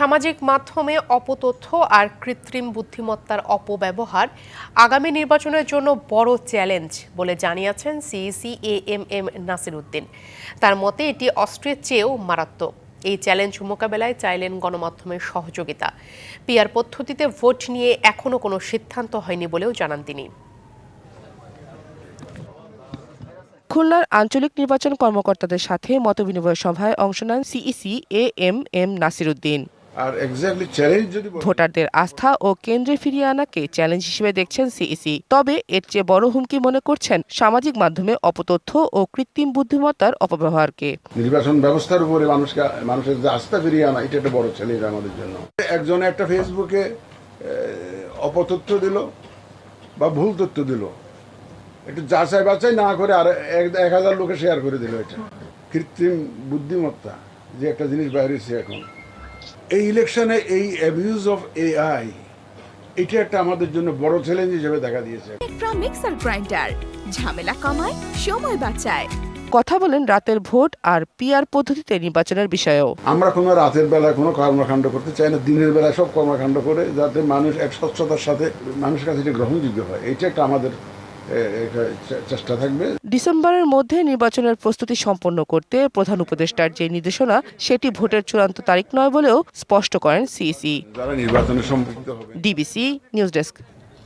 সামাজিক মাধ্যমে অপতথ্য আর কৃত্রিম বুদ্ধিমত্তার অপব্যবহার আগামী নির্বাচনের জন্য বড় চ্যালেঞ্জ বলে জানিয়েছেন CEC A M M Nasir Uddin. তার মতে, এটি অস্ত্রের চেয়েও মারাত্মক। এই চ্যালেঞ্জ মোকাবেলায় চাইলেন গণমাধ্যমের সহযোগিতা। পিআর পদ্ধতিতে ভোট নিয়ে এখনও কোনো সিদ্ধান্ত হয়নি বলেও জানান তিনি। খুলনার আঞ্চলিক নির্বাচন কর্মকর্তাদের সাথে মতবিনিময় সভায় অংশ নেন CEC A M M Nasiruddin R exactly challenge যদি বলি, ভোটারদের আস্থা ও কেন্দ্রে ফিরিয়ে আনাকে চ্যালেঞ্জ হিসেবে দেখছেন সিইসি তবে এর চেয়ে বড় হুমকি মনে করছেন সামাজিক মাধ্যমে অপতথ্য ও কৃত্রিম বুদ্ধিমত্তার অপব্যবহারকে। নির্বাচন ব্যবস্থার উপরে মানুষকে মানুষের যে আস্থা ফিরিয়ে আনা এটা একটা বড় চ্যালেঞ্জ আমাদের জন্য। একজন একটা ফেসবুকে অপতথ্য দিল বা ভুল তথ্য দিল। একটু যাচাই বাছাই না করে আর এক- এক হাজার লোকে শেয়ার করে দিল এটা। কৃত্রিম বুদ্ধিমত্তা যে একটা জিনিস বাইরেছে এখন। এই ইলেকশনে এই অ্যাবিউজ অফ এআই এটা একটা আমাদের জন্য বড় চ্যালেঞ্জ হিসেবে দেখা দিয়েছে। মিক্সার গ্রাইন্ডার ঝামেলা কমায় সময় বাঁচায়। কথা বলেন রাতের ভোট আর পিআর পদ্ধতিতে নির্বাচনের বিষয়েও। আমরা কোনো রাতের বেলা কোনো কর্মকাণ্ড করতে চাই না দিনের বেলা সব কর্মকাণ্ড করে যাতে মানুষ এক স্বচ্ছতার সাথে মানুষের কাছে গ্রহণযোগ্য হয়। এটা একটা আমাদের চেষ্টা থাকবে। ডিসেম্বরের মধ্যে নির্বাচনের প্রস্তুতি সম্পন্ন করতে প্রধান উপদেষ্টার যে নির্দেশনা সেটি ভোটের চূড়ান্ত তারিখ নয় বলেও স্পষ্ট করেন সিইসি। যারা নির্বাচনে সম্পৃক্ত হবে। DBC news desk.